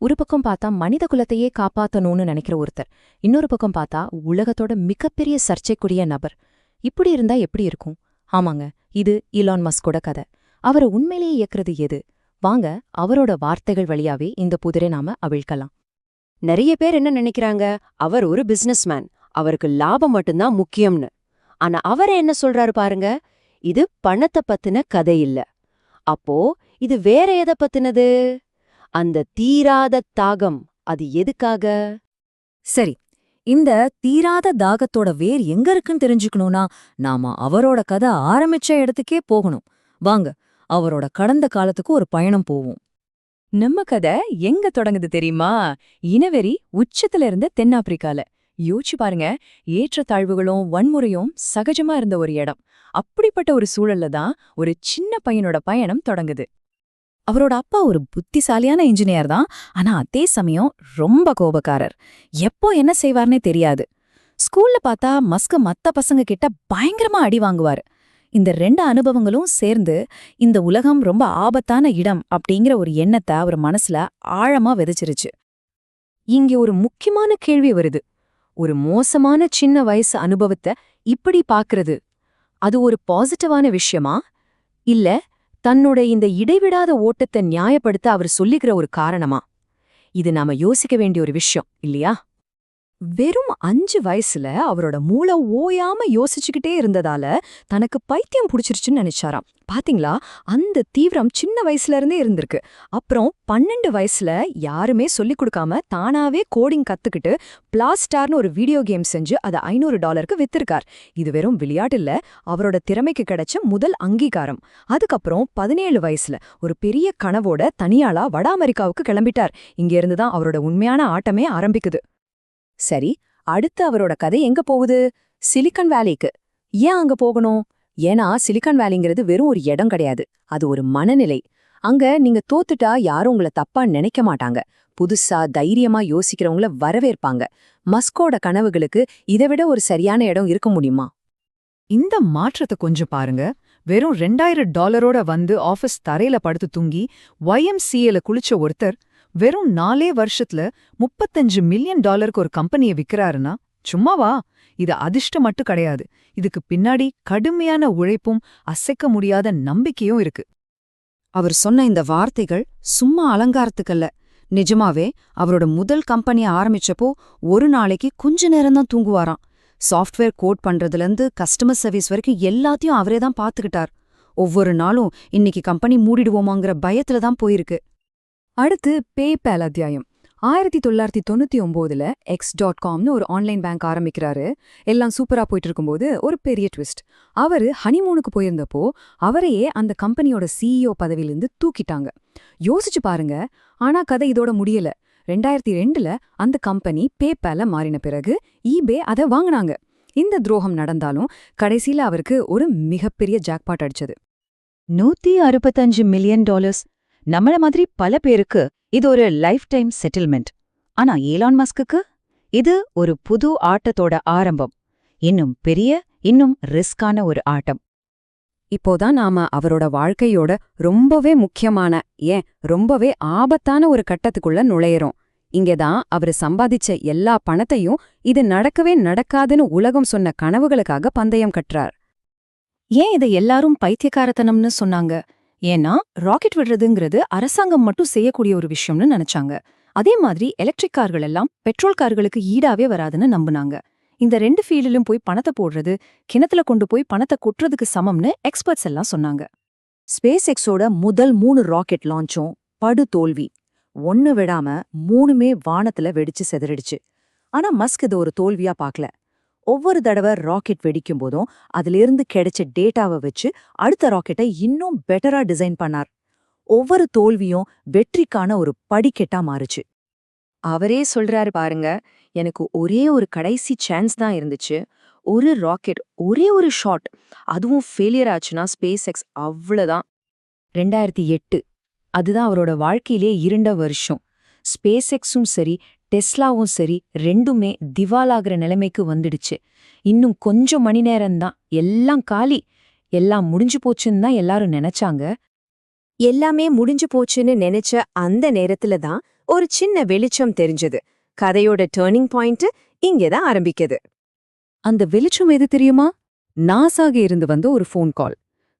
ஒரு பக்கம் பார்த்தா மனித குலத்தையே காப்பாத்தணும்னு நினைக்கிற ஒருத்தர். இன்னொரு பக்கம் பார்த்தா உலகத்தோட மிகப்பெரிய சர்ச்சைக்குரிய நபர். இப்படி இருந்தா எப்படி இருக்கும்? ஆமாங்க இது இலான் மஸ்கோட கதை. அவரை உண்மையிலேயே இயக்குறது எது? வாங்க அவரோட வார்த்தைகள் வழியாவே இந்த புதிரை நாம அவிழ்க்கலாம். நிறைய பேர் என்ன நினைக்கிறாங்க? அவர் ஒரு பிசினஸ்மேன் அவருக்கு லாபம் மட்டும்தான் முக்கியம்னு. ஆனா அவர் என்ன சொல்றாரு பாருங்க? இது பணத்தை பத்தின கதை இல்ல. அப்போ இது வேற எதை பத்தினது? அந்த தீராத தாகம் அது எதுக்காக? சரி இந்த தீராத தாகத்தோட வேர் எங்க இருக்குன்னு தெரிஞ்சுக்கணும்னா நாம அவரோட கதை ஆரம்பிச்ச இடத்துக்கே போகணும். வாங்க அவரோட கடந்த காலத்துக்கு ஒரு பயணம் போவோம். நம்ம கதை எங்க தொடங்குது தெரியுமா? இனவெறி உச்சத்துல இருந்த தென்னாப்பிரிக்கால. யோசிச்சு பாருங்க ஏற்றத்தாழ்வுகளும் வன்முறையும் சகஜமா இருந்த ஒரு இடம். அப்படிப்பட்ட ஒரு சூழல்ல தான் ஒரு சின்ன பையனோட பயணம் தொடங்குது. அவரோட அப்பா ஒரு புத்திசாலியான இன்ஜினியர் தான். ஆனா அதே சமயம் ரொம்ப கோபக்காரர். எப்போ என்ன செய்வார்னே தெரியாது. ஸ்கூல்ல பார்த்தா மஸ்க மத்த பசங்க கிட்ட பயங்கரமா அடி வாங்குவாரு. இந்த ரெண்டு அனுபவங்களும் சேர்ந்து இந்த உலகம் ரொம்ப ஆபத்தான இடம் அப்படிங்கிற ஒரு எண்ணத்தை அவர் மனசுல ஆழமா விதைச்சிருச்சு. இங்க ஒரு முக்கியமான கேள்வி வருது. ஒரு மோசமான சின்ன வயசு அனுபவத்தை இப்படி பாக்குறது அது ஒரு பாசிட்டிவான விஷயமா? இல்ல தன்னோட இந்த இடைவிடாத ஓட்டத்தை நியாயப்படுத்த அவர் சொல்லிக்கிற ஒரு காரணமா? இது நாம யோசிக்க வேண்டிய ஒரு விஷயம் இல்லையா? வெறும் அஞ்சு வயசுல அவரோட மூளை ஓயாம யோசிச்சுக்கிட்டே இருந்ததால தனக்கு பைத்தியம் பிடிச்சிருச்சுன்னு நினைச்சாராம். பாத்தீங்களா? அந்த தீவிரம் சின்ன வயசுல இருந்தே இருந்திருக்கு. அப்புறம் பன்னெண்டு வயசுல யாருமே சொல்லிக் கொடுக்காம தானாவே கோடிங் கத்துக்கிட்டு பிளாஸ்டார்னு ஒரு வீடியோ கேம் செஞ்சு அதை ஐநூறு டாலருக்கு வித்திருக்கார். இது வெறும் விளையாட்டு இல்ல அவரோட திறமைக்கு கிடைச்ச முதல் அங்கீகாரம். அதுக்கப்புறம் பதினேழு வயசுல ஒரு பெரிய கனவோட தனியாளா வட அமெரிக்காவுக்கு கிளம்பிட்டார். இங்க இருந்து தான் அவரோட உண்மையான ஆட்டமே ஆரம்பிக்குது. சரி அடுத்து அவரோட கதை எங்க போகுது? சிலிக்கன் வேலிக்கு. ஏன் அங்க போகணும்? ஏன்னா சிலிக்கான் வேலிங்கிறது வெறும் ஒரு இடம் கிடையாது. அது ஒரு மனநிலை. அங்க நீங்க தோத்துட்டா யாரும் உங்களை தப்பா நினைக்க மாட்டாங்க. புதுசா தைரியமா யோசிக்கிறவங்கள வரவேற்பாங்க. மஸ்கோட கனவுகளுக்கு இதை விட ஒரு சரியான இடம் இருக்க முடியுமா? இந்த மாற்றத்தை கொஞ்சம் பாருங்க. வெறும் ரெண்டாயிரம் டாலரோட வந்து ஆபீஸ் தரையில படுத்து தூங்கி ஒய்எம்சிஏல குளிச்ச ஒருத்தர் வெறும் நாலே வருஷத்துல முப்பத்தஞ்சு மில்லியன் டாலருக்கு ஒரு கம்பெனியை விற்கிறாருன்னா சும்மாவா? இது அதிர்ஷ்டம் மட்டும் கிடையாது. இதுக்கு பின்னாடி கடுமையான உழைப்பும் அசைக்க முடியாத நம்பிக்கையும் இருக்கு. அவர் சொன்ன இந்த வார்த்தைகள் சும்மா அலங்காரத்துக்கல்ல. நிஜமாவே அவரோட முதல் கம்பெனியை ஆரம்பிச்சப்போ ஒரு நாளைக்கு கொஞ்ச நேரம்தான் தூங்குவாராம். சாஃப்ட்வேர் கோட் பண்றதுலேருந்து கஸ்டமர் சர்வீஸ் வரைக்கும் எல்லாத்தையும் அவரே தான் பார்த்துக்கிட்டார். ஒவ்வொரு நாளும் இன்னைக்கு கம்பெனி மூடிடுவோமாங்கிற பயத்துல தான் போயிருக்கு. அடுத்து பேபேல் அத்தியாயம். ஆயிரத்தி தொள்ளாயிரத்தி தொண்ணூத்தி ஒம்போதில் எக்ஸ் டாட் காம்னு ஒரு ஆன்லைன் பேங்க் ஆரம்பிக்கிறாரு. எல்லாம் சூப்பரா போயிட்டு இருக்கும்போது ஒரு பெரிய ட்விஸ்ட் அவரு ஹனிமூனுக்கு போயிருந்தப்போ அவரையே அந்த கம்பெனியோட சிஇஓ பதவியிலிருந்து தூக்கிட்டாங்க. யோசிச்சு பாருங்க. ஆனா கதை இதோட முடியல. ரெண்டாயிரத்தி ரெண்டுல அந்த கம்பெனி பேபேல மாறின பிறகு ஈபே அதை வாங்குனாங்க. இந்த துரோகம் நடந்தாலும் கடைசியில் அவருக்கு ஒரு மிகப்பெரிய ஜாக்பாட் அடிச்சது. நூத்தி அறுபத்தஞ்சு மில்லியன் டாலர்ஸ் நம்மள மாதிரி பல பேருக்கு இது ஒரு லைஃப் டைம் செட்டில்மெண்ட் ஆனா ஏலான் மஸ்குக்கு இது ஒரு புது ஆட்டத்தோட ஆரம்பம். இன்னும் பெரிய இன்னும் ரிஸ்கான ஒரு ஆட்டம். இப்போதான் நாம அவரோட வாழ்க்கையோட ரொம்பவே முக்கியமான ஏன் ரொம்பவே ஆபத்தான ஒரு கட்டத்துக்குள்ள நுழையறோம். இங்கதான் அவரு சம்பாதிச்ச எல்லா பணத்தையும் இது நடக்கவே நடக்காதுன்னு உலகம் சொன்ன கனவுகளுக்காக பந்தயம் கட்டுறார். ஏன் இதை எல்லாரும் பைத்தியக்காரத்தனம்னு சொன்னாங்க? ஏன்னா ராக்கெட் விடுறதுங்கிறது அரசாங்கம் மட்டும் செய்யக்கூடிய ஒரு விஷயம்னு நினைச்சாங்க. அதே மாதிரி எலக்ட்ரிக் கார்கள் எல்லாம் பெட்ரோல் கார்களுக்கு ஈடாவே வராதுன்னு நம்புனாங்க. இந்த ரெண்டு ஃபீல்டிலும் போய் பணத்தை போடுறது கிணத்துல கொண்டு போய் பணத்தை கொட்டுறதுக்கு சமம்னு எக்ஸ்பர்ட்ஸ் எல்லாம் சொன்னாங்க. ஸ்பேஸ் எக்ஸோட முதல் மூணு ராக்கெட் லான்ச்சும் படு தோல்வி. ஒன்னு விடாம மூணுமே வானத்துல வெடிச்சு செதறிடுச்சு. ஆனா மஸ்க் இது ஒரு தோல்வியா பார்க்கல ஒவ்வொரு தடவை ராக்கெட் வெடிக்கும் போதும் அதிலிருந்து கிடைச்ச டேட்டாவை வச்சு அடுத்த ராக்கெட்டை இன்னும் பெட்டரா டிசைன் பண்ணார். ஒவ்வொரு தோல்வியும் வெற்றிக்கான ஒரு படிக்கெட்டா மாறுச்சு. அவரே சொல்றாரு பாருங்க எனக்கு ஒரே ஒரு கடைசி சான்ஸ் தான் இருந்துச்சு. ஒரு ராக்கெட் ஒரே ஒரு ஷாட் அதுவும் ஃபெயிலியர் ஆச்சுன்னா ஸ்பேஸ் எக்ஸ் அவ்வளோதான் ரெண்டாயிரத்தி எட்டு அதுதான் அவரோட வாழ்க்கையிலே இருண்ட வருஷம். ஸ்பேஸ் எக்ஸும் சரி டெஸ்லாவும் சரி ரெண்டுமே திவாலாகிற நிலைமைக்கு வந்துடுச்சு. இன்னும் கொஞ்சம் மணி நேரம்தான். எல்லாம் காலி. எல்லாம் முடிஞ்சு போச்சுன்னு தான் எல்லாரும் நினைச்சாங்க. எல்லாமே முடிஞ்சு போச்சுன்னு நினைச்ச அந்த நேரத்துல தான் ஒரு சின்ன வெளிச்சம் தெரிஞ்சது. கதையோட டேர்னிங் பாயிண்ட் இங்கேதான் ஆரம்பிக்குது. அந்த வெளிச்சம் எது தெரியுமா? நாசாக இருந்து வந்த ஒரு ஃபோன் கால்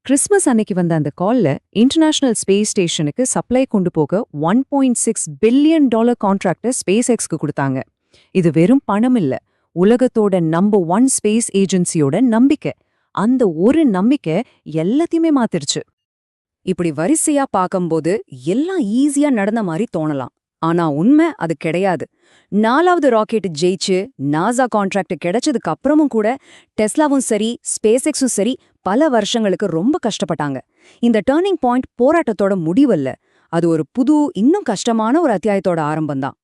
கிறிஸ்மஸ் அன்னைக்கு வந்த அந்த கால்ல இன்டர்நேஷனல் ஸ்பேஸ் ஸ்டேஷனுக்கு சப்ளை கொண்டு போக one point six billion dollar contractor space எக்ஸ்க்கு கொடுத்தாங்க. இது வெறும் பணம் இல்ல. உலகத்தோட நம்பர் ஒன் ஸ்பேஸ் ஏஜென்சியோட நம்பிக்கை. அந்த ஒரு நம்பிக்கை எல்லாத்தையுமே மாத்திருச்சு. இப்படி வரிசையா பார்க்கும்போது எல்லாம் ஈஸியா நடந்த மாதிரி தோணலாம். ஆனா உண்மை அது கிடையாது. நாலாவது ராக்கெட் ஜெயிச்சு நாசா கான்ட்ராக்ட் கிடைச்சதுக்கு அப்புறமும் கூட டெஸ்லாவும் சரி ஸ்பேஸ் எக்ஸும் சரி பல வருஷங்களுக்கு ரொம்ப கஷ்டப்பட்டாங்க. இந்த டேர்னிங் பாயிண்ட் போராட்டத்தோட முடிவல்ல. அது ஒரு புது இன்னும் கஷ்டமான ஒரு அத்தியாயத்தோட ஆரம்பம்தான்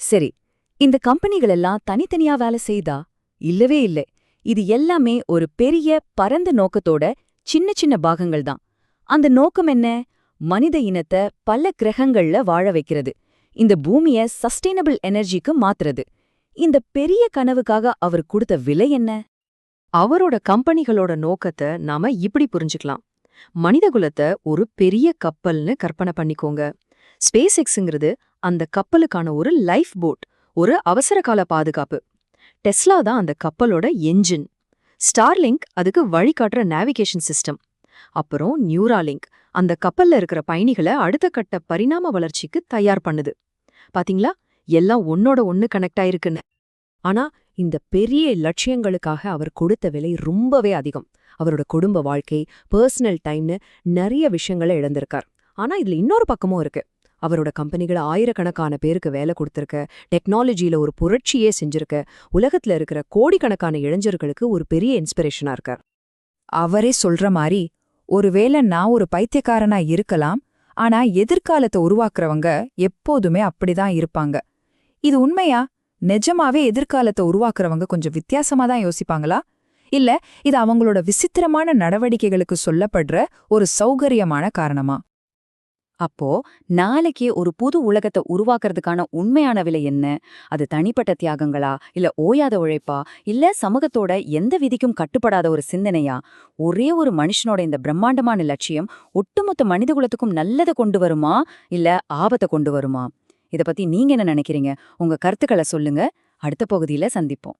சரி இந்த கம்பெனிகள் எல்லாம் தனித்தனியா வேலை செய்தா? இல்லவே இல்லை. இது எல்லாமே ஒரு பெரிய பரந்த நோக்கத்தோட சின்ன சின்ன பாகங்கள் தான். அந்த நோக்கம் என்ன? மனித இனத்தை பல கிரகங்கள்ல வாழ வைக்கிறது. இந்த பூமிய சஸ்டைனபிள் எனர்ஜிக்கு மாத்துறது. இந்த பெரிய கனவுக்காக அவர் கொடுத்த விலை என்ன? அவரோட கம்பெனிகளோட நோக்கத்தை நாம இப்படி புரிஞ்சுக்கலாம். மனிதகுலத்தை ஒரு பெரிய கப்பல்னு கற்பனை பண்ணிக்கோங்க. ஸ்பேஸ் எக்ஸுங்கிறது அந்த கப்பலுக்கான ஒரு லைஃப் போட் ஒரு அவசரகால பாதுகாப்பு. டெஸ்லா தான் அந்த கப்பலோட என்ஜின். ஸ்டார்லிங்க் அதுக்கு வழிகாட்டுற நேவிகேஷன் சிஸ்டம். அப்புறம் நியூராலிங்க் அந்த கப்பல்ல இருக்கிற பயணிகளை அடுத்த கட்ட பரிணாம வளர்ச்சிக்கு தயார் பண்ணுது. பாத்தீங்களா? எல்லாம் ஒன்னோட ஒன்னு கனெக்ட் ஆயிருக்குன்னு. ஆனா இந்த பெரிய லட்சியங்களுக்காக அவர் கொடுத்த விலை ரொம்பவே அதிகம். அவரோட குடும்ப வாழ்க்கை பர்சனல் டைம்னு நிறைய விஷயங்களை இழந்திருக்கார். ஆனா இதுல இன்னொரு பக்கமும் இருக்கு. அவரோட கம்பெனிகள் ஆயிரக்கணக்கான பேருக்கு வேலை கொடுத்திருக்க டெக்னாலஜியில ஒரு புரட்சியே செஞ்சிருக்க உலகத்துல இருக்கிற கோடிக்கணக்கான இளைஞர்களுக்கு ஒரு பெரிய இன்ஸ்பிரேஷனா இருக்கார். அவரே சொல்ற மாதிரி ஒருவேளை நான் ஒரு பைத்தியக்காரனா இருக்கலாம் ஆனா எதிர்காலத்தை உருவாக்குறவங்க எப்போதுமே அப்படிதான் இருப்பாங்க. இது உண்மையா? நிஜமாவே எதிர்காலத்தை உருவாக்குறவங்க கொஞ்சம் வித்தியாசமா தான் யோசிப்பாங்களா? இல்ல இது அவங்களோட விசித்திரமான நடவடிக்கைகளுக்கு சொல்லப்படுற ஒரு சௌகரியமான காரணமா? அப்போ நாளைக்கு ஒரு புது உலகத்தை உருவாக்குறதுக்கான உண்மையான விலை என்ன? அது தனிப்பட்ட தியாகங்களா? இல்ல ஓயாத உழைப்பா? இல்ல சமூகத்தோட எந்த விதிக்கும் கட்டுப்படாத ஒரு சிந்தனையா? ஒரே ஒரு மனுஷனோட இந்த பிரம்மாண்டமான லட்சியம் ஒட்டுமொத்த மனிதகுலத்துக்கும் நல்லதை கொண்டு வருமா? இல்ல ஆபத்தை கொண்டு வருமா? இத பத்தி நீங்க என்ன நினைக்கிறீங்க? உங்க கருத்துக்களை சொல்லுங்க. அடுத்த பகுதியில சந்திப்போம்.